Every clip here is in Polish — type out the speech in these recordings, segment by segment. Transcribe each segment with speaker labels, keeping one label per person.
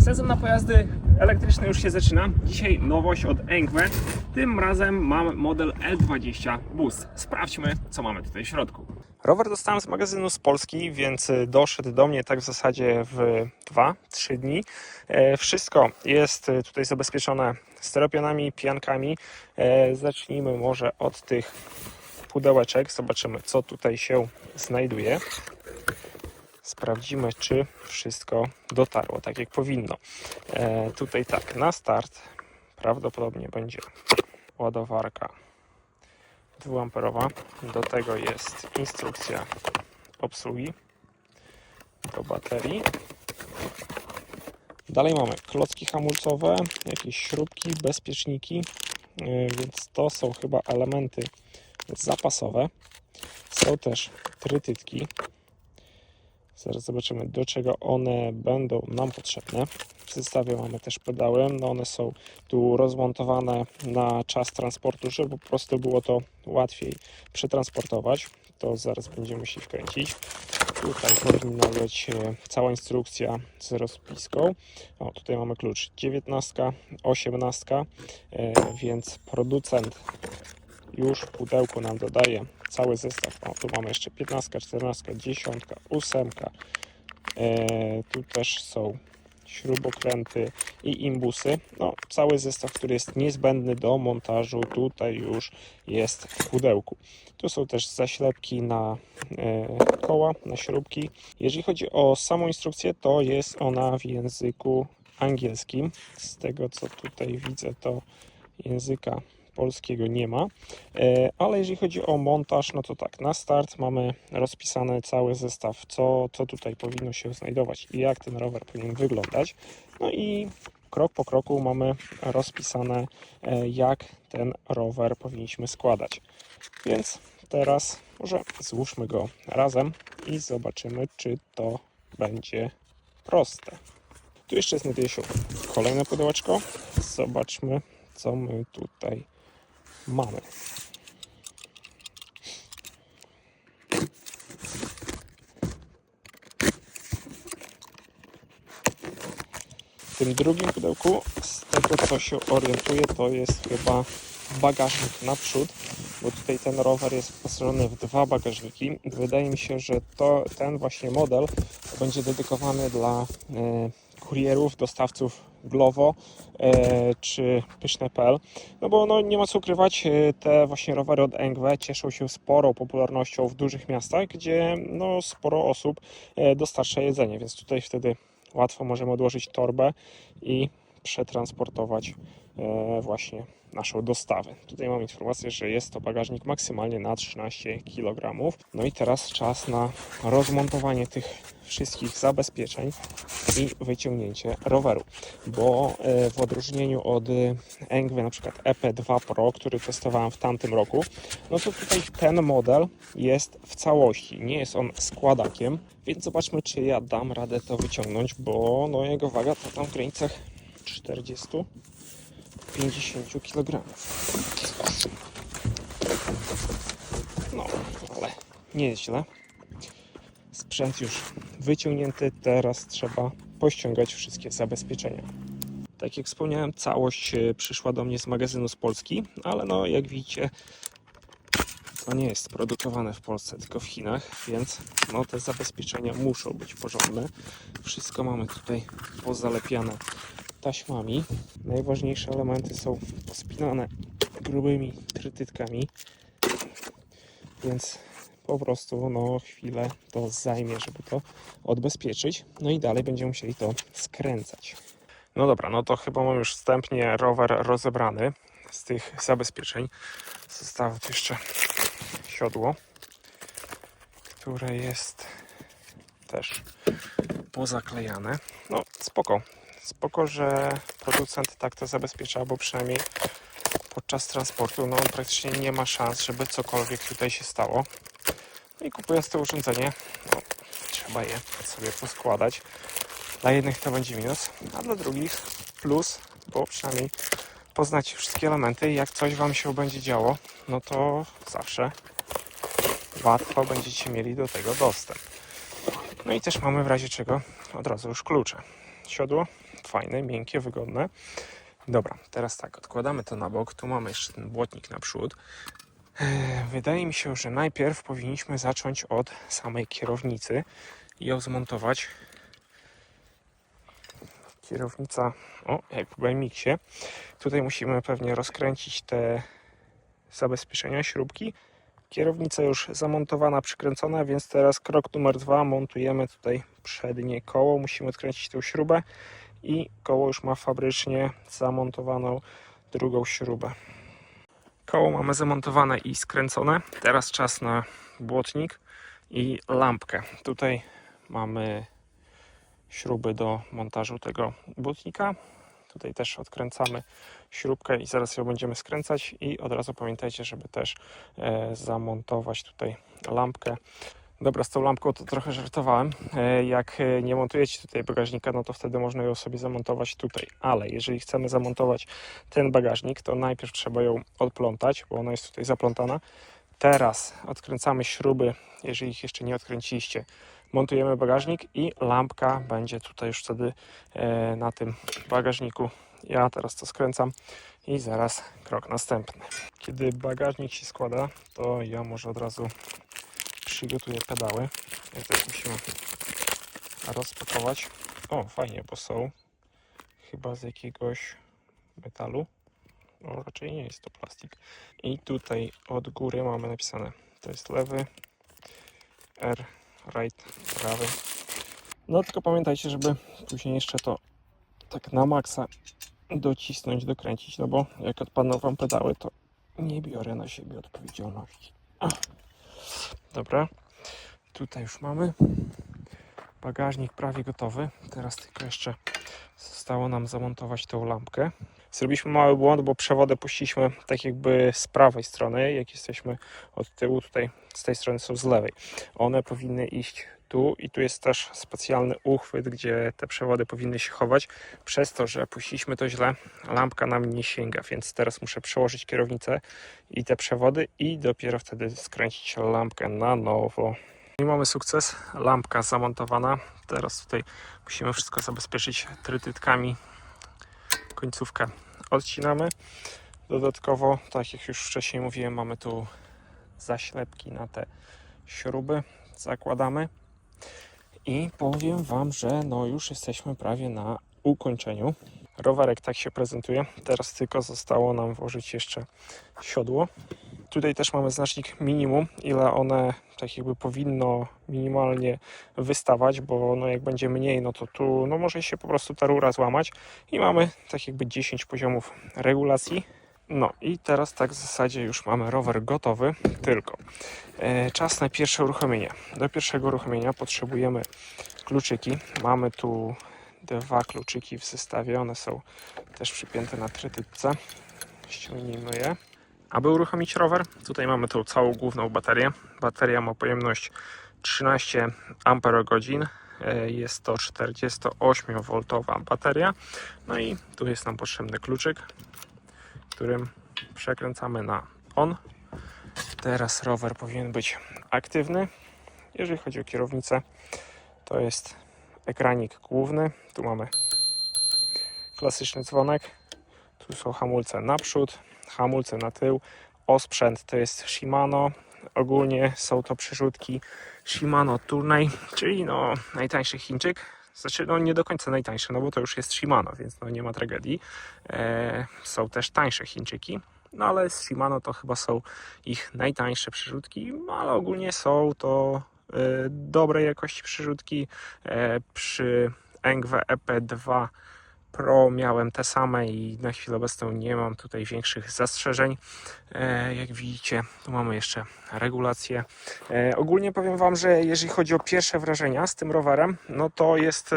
Speaker 1: Sezon na pojazdy elektryczne już się zaczyna. Dzisiaj nowość od Engwe. Tym razem mam model L20 Boost. Sprawdźmy, co mamy tutaj w środku. Rower dostałem z magazynu z Polski, więc doszedł do mnie tak w zasadzie w 2-3 dni. E, Wszystko jest tutaj zabezpieczone steropionami, piankami. E, Zacznijmy może od tych pudełeczek. Zobaczymy, co tutaj się znajduje. Sprawdzimy, czy wszystko dotarło tak, jak powinno. E, tutaj tak, na start prawdopodobnie będzie ładowarka dwuamperowa. Do tego jest instrukcja obsługi do baterii. Dalej mamy klocki hamulcowe, jakieś śrubki, bezpieczniki, e, więc to są chyba elementy zapasowe. Są też trytytki. Zaraz zobaczymy, do czego one będą nam potrzebne. W zestawie mamy też pedały. No one są tu rozmontowane na czas transportu, żeby po prostu było to łatwiej przetransportować. To zaraz będziemy się wkręcić. Tutaj powinna być e, cała instrukcja z rozpiską. O, tutaj mamy klucz 19, 18, e, więc producent już w pudełku nam dodaje cały zestaw. O, tu mamy jeszcze 15, 14, 10, 8. E, tu też są śrubokręty i imbusy. No, cały zestaw, który jest niezbędny do montażu, tutaj już jest w pudełku. Tu są też zaślepki na e, koła, na śrubki. Jeżeli chodzi o samą instrukcję, to jest ona w języku angielskim. Z tego co tutaj widzę, to języka polskiego nie ma. E, Ale jeżeli chodzi o montaż, no to tak, na start mamy rozpisany cały zestaw, co, co tutaj powinno się znajdować i jak ten rower powinien wyglądać. No i krok po kroku mamy rozpisane, e, jak ten rower powinniśmy składać. Więc teraz może złóżmy go razem i zobaczymy, czy to będzie proste. Tu jeszcze znajduje się kolejne pudełeczko. Zobaczmy, co my tutaj mamy. W tym drugim pudełku, z tego co się orientuję, to jest chyba bagażnik naprzód, bo tutaj ten rower jest wyposażony w dwa bagażniki. Wydaje mi się, że to, ten właśnie model będzie dedykowany dla e, kurierów, dostawców Glovo e, czy Pyszne.pl. No bo no, nie ma co ukrywać, e, te właśnie rowery od Engwe cieszą się sporą popularnością w dużych miastach, gdzie no, sporo osób e, dostarcza jedzenie, więc tutaj wtedy łatwo możemy odłożyć torbę i przetransportować właśnie naszą dostawę. Tutaj mam informację, że jest to bagażnik maksymalnie na 13 kg. No i teraz czas na rozmontowanie tych wszystkich zabezpieczeń i wyciągnięcie roweru, bo e, w odróżnieniu od e, Engwy na przykład EP2 Pro, który testowałem w tamtym roku, no to tutaj ten model jest w całości, nie jest on składakiem, więc zobaczmy czy ja dam radę to wyciągnąć, bo no jego waga to tam w granicach 40 50 kg. No, ale nie jest źle. Sprzęt już wyciągnięty, teraz trzeba pościągać wszystkie zabezpieczenia. Tak jak wspomniałem, całość e, przyszła do mnie z magazynu z Polski, ale no jak widzicie, to nie jest produkowane w Polsce, tylko w Chinach, więc no te zabezpieczenia muszą być porządne. Wszystko mamy tutaj pozalepiane taśmami. Najważniejsze elementy są pospinane grubymi trytytkami, więc po prostu no chwilę to zajmie, żeby to odbezpieczyć. No i dalej będziemy musieli to skręcać. No dobra, no to chyba mam już wstępnie rower rozebrany z tych zabezpieczeń. Zostało tu jeszcze siodło, które jest też pozaklejane. No spoko, spoko, że producent tak to zabezpiecza, bo przynajmniej podczas transportu no, praktycznie nie ma szans, żeby cokolwiek tutaj się stało. No i kupując to urządzenie, no, trzeba je sobie poskładać. Dla jednych to będzie minus, a dla drugich plus, bo przynajmniej poznacie wszystkie elementy i jak coś Wam się będzie działo, no to zawsze łatwo będziecie mieli do tego dostęp. No i też mamy w razie czego od razu już klucze. Siodło fajne, miękkie, wygodne. Dobra, teraz tak, odkładamy to na bok. Tu mamy jeszcze ten błotnik naprzód. Eee, Wydaje mi się, że najpierw powinniśmy zacząć od samej kierownicy i ją zmontować. Kierownica, o, jak w BMX-ie. Tutaj musimy pewnie rozkręcić te zabezpieczenia, śrubki. Kierownica już zamontowana, przykręcona, więc teraz krok numer dwa. Montujemy tutaj przednie koło. Musimy odkręcić tę śrubę i koło już ma fabrycznie zamontowaną drugą śrubę. Koło mamy zamontowane i skręcone. Teraz czas na błotnik i lampkę. Tutaj mamy śruby do montażu tego błotnika. Tutaj też odkręcamy śrubkę i zaraz ją będziemy skręcać i od razu pamiętajcie, żeby też e, zamontować tutaj lampkę. Dobra, z tą lampką to trochę żartowałem. E, Jak e, nie montujecie tutaj bagażnika, no to wtedy można ją sobie zamontować tutaj. Ale jeżeli chcemy zamontować ten bagażnik, to najpierw trzeba ją odplątać, bo ona jest tutaj zaplątana. Teraz odkręcamy śruby, jeżeli ich jeszcze nie odkręciliście. Montujemy bagażnik i lampka będzie tutaj już wtedy e, na tym bagażniku. Ja teraz to skręcam i zaraz krok następny. Kiedy bagażnik się składa, to ja może od razu przygotuję pedały. Jak też musimy rozpakować. O, fajnie, bo są chyba z jakiegoś metalu. No, raczej nie jest to plastik. I tutaj od góry mamy napisane, to jest lewy, R, right, prawy. No tylko pamiętajcie, żeby później jeszcze to tak na maksa docisnąć, dokręcić, no bo jak odpadną wam pedały, to nie biorę na siebie odpowiedzialności. Ach. Dobra, tutaj już mamy bagażnik prawie gotowy. Teraz tylko jeszcze zostało nam zamontować tą lampkę. Zrobiliśmy mały błąd, bo przewody puściliśmy tak jakby z prawej strony, jak jesteśmy od tyłu, tutaj z tej strony są z lewej. One powinny iść tu i tu jest też specjalny uchwyt, gdzie te przewody powinny się chować. Przez to, że puściliśmy to źle, lampka nam nie sięga, więc teraz muszę przełożyć kierownicę i te przewody i dopiero wtedy skręcić lampkę na nowo. I mamy sukces, lampka zamontowana. Teraz tutaj musimy wszystko zabezpieczyć trytytkami. Końcówkę odcinamy. Dodatkowo, tak jak już wcześniej mówiłem, mamy tu zaślepki na te śruby. Zakładamy. I powiem Wam, że no już jesteśmy prawie na ukończeniu. Rowerek tak się prezentuje. Teraz tylko zostało nam włożyć jeszcze siodło. Tutaj też mamy znacznik minimum, ile one tak jakby powinno minimalnie wystawać, bo no jak będzie mniej, no to tu no może się po prostu ta rura złamać i mamy tak jakby 10 poziomów regulacji. No i teraz tak w zasadzie już mamy rower gotowy, tylko e, czas na pierwsze uruchomienie. Do pierwszego uruchomienia potrzebujemy kluczyki. Mamy tu dwa kluczyki w zestawie, one są też przypięte na trytytce. Ściągnijmy je. Aby uruchomić rower, tutaj mamy tą całą główną baterię. Bateria ma pojemność 13 Ah. Jest to 48V bateria. No i tu jest nam potrzebny kluczyk, którym przekręcamy na on. Teraz rower powinien być aktywny. Jeżeli chodzi o kierownicę, to jest ekranik główny. Tu mamy klasyczny dzwonek. Tu są hamulce naprzód, hamulce na tył. Osprzęt to jest Shimano. Ogólnie są to przerzutki Shimano Tourney, czyli no najtańszy Chińczyk. Znaczy, no nie do końca najtańszy, no bo to już jest Shimano, więc no nie ma tragedii. E, są też tańsze Chińczyki, no ale z Shimano to chyba są ich najtańsze przerzutki, no, ale ogólnie są to e, dobrej jakości przerzutki. E, przy Engwe EP2 Pro miałem te same i na chwilę obecną nie mam tutaj większych zastrzeżeń. E, jak widzicie, tu mamy jeszcze regulację. E, ogólnie powiem Wam, że jeżeli chodzi o pierwsze wrażenia z tym rowerem, no to jest e,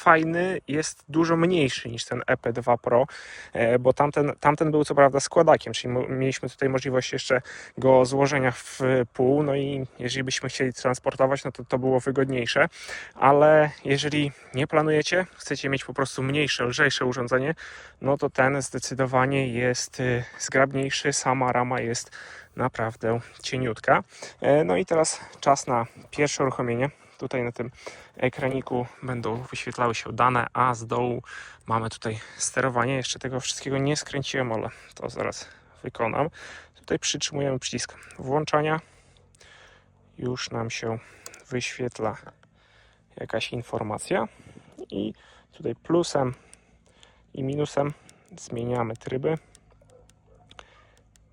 Speaker 1: fajny, jest dużo mniejszy niż ten EP2 Pro, e, bo tamten, tamten był co prawda składakiem, czyli mieliśmy tutaj możliwość jeszcze go złożenia w pół, no i jeżeli byśmy chcieli transportować, no to to było wygodniejsze, ale jeżeli nie planujecie, chcecie mieć po prostu mniejsze, lżejsze urządzenie, no to ten zdecydowanie jest y, zgrabniejszy, sama rama jest naprawdę cieniutka. E, No i teraz czas na pierwsze uruchomienie. Tutaj na tym ekraniku będą wyświetlały się dane, a z dołu mamy tutaj sterowanie. Jeszcze tego wszystkiego nie skręciłem, ale to zaraz wykonam. Tutaj przytrzymujemy przycisk włączania. Już nam się wyświetla jakaś informacja i tutaj plusem i minusem zmieniamy tryby.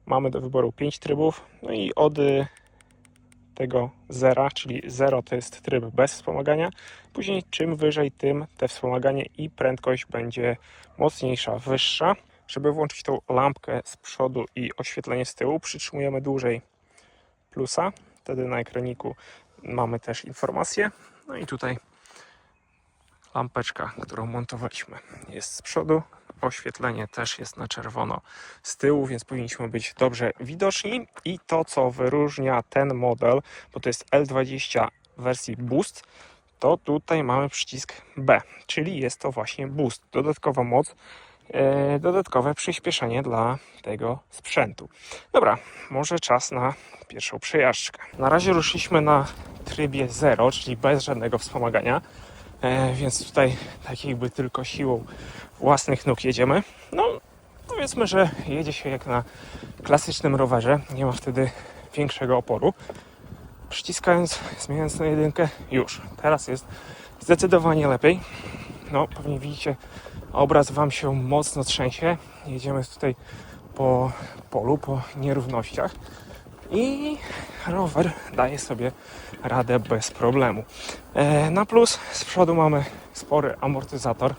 Speaker 1: Mamy do wyboru 5 trybów, no i od y, tego zera, czyli 0 to jest tryb bez wspomagania. Później czym wyżej, tym te wspomaganie i prędkość będzie mocniejsza, wyższa. Żeby włączyć tą lampkę z przodu i oświetlenie z tyłu, przytrzymujemy dłużej plusa. Wtedy na ekraniku mamy też informację. No i tutaj lampeczka, którą montowaliśmy, jest z przodu. Oświetlenie też jest na czerwono z tyłu, więc powinniśmy być dobrze widoczni. I to, co wyróżnia ten model, bo to jest L20 w wersji Boost, to tutaj mamy przycisk B, czyli jest to właśnie Boost. Dodatkowa moc, e, dodatkowe przyspieszenie dla tego sprzętu. Dobra, może czas na pierwszą przejażdżkę. Na razie ruszyliśmy na trybie 0, czyli bez żadnego wspomagania. E, więc tutaj tak jakby tylko siłą własnych nóg jedziemy. No, powiedzmy, że jedzie się jak na klasycznym rowerze. Nie ma wtedy większego oporu. Przyciskając, zmieniając na jedynkę, już. Teraz jest zdecydowanie lepiej. No, pewnie widzicie, obraz Wam się mocno trzęsie. Jedziemy tutaj po polu, po nierównościach i rower daje sobie radę bez problemu. E, Na plus z przodu mamy spory amortyzator,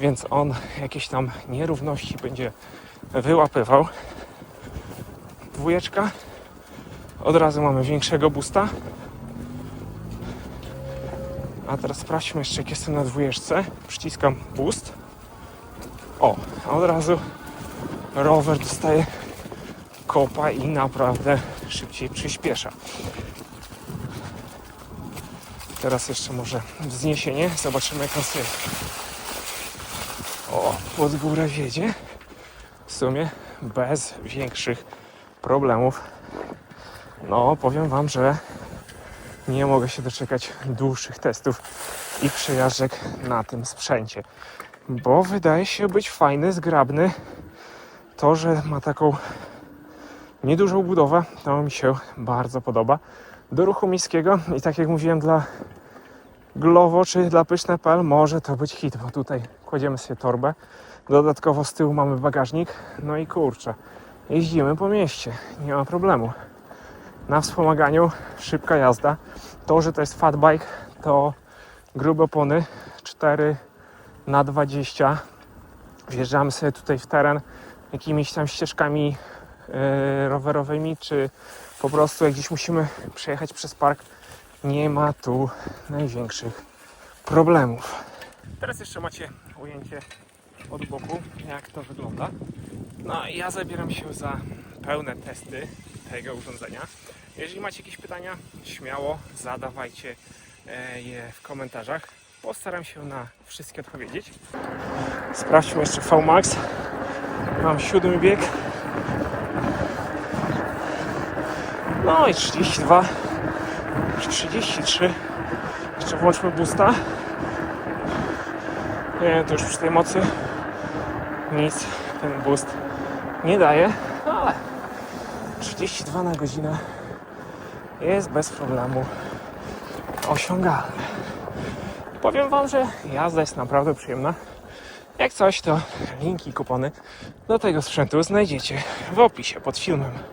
Speaker 1: więc on jakieś tam nierówności będzie wyłapywał. Dwójeczka. Od razu mamy większego boosta. A teraz sprawdźmy jeszcze, jak jestem na dwójeczce. Przyciskam boost. O, a od razu rower dostaje kopa i naprawdę szybciej przyspiesza. Teraz jeszcze może wzniesienie. Zobaczymy jak on sobie o, pod górę wiedzie. W sumie bez większych problemów. No, powiem Wam, że nie mogę się doczekać dłuższych testów i przejażdżek na tym sprzęcie. Bo wydaje się być fajny, zgrabny. To, że ma taką niedużą budowę, to mi się bardzo podoba. Do ruchu miejskiego i tak jak mówiłem dla Glovo czy dla Pyszne.pl może to być hit, bo tutaj kładziemy sobie torbę. Dodatkowo z tyłu mamy bagażnik. No i kurczę, jeździmy po mieście, nie ma problemu. Na wspomaganiu szybka jazda. To, że to jest fatbike, to grube opony 4 na 20 Wjeżdżamy sobie tutaj w teren jakimiś tam ścieżkami rowerowymi, czy po prostu jak gdzieś musimy przejechać przez park, nie ma tu największych problemów. Teraz jeszcze macie ujęcie od boku, jak to wygląda. No ja zabieram się za pełne testy tego urządzenia. Jeżeli macie jakieś pytania, śmiało zadawajcie e, je w komentarzach. Postaram się na wszystkie odpowiedzieć. Sprawdźmy jeszcze VMAX. Mam siódmy bieg. No i 32, 33. Jeszcze włączmy boosta. Nie, to już przy tej mocy nic ten boost nie daje, ale 32 na godzinę jest bez problemu osiągalne. Powiem Wam, że jazda jest naprawdę przyjemna. Jak coś, to linki i kupony do tego sprzętu znajdziecie w opisie pod filmem.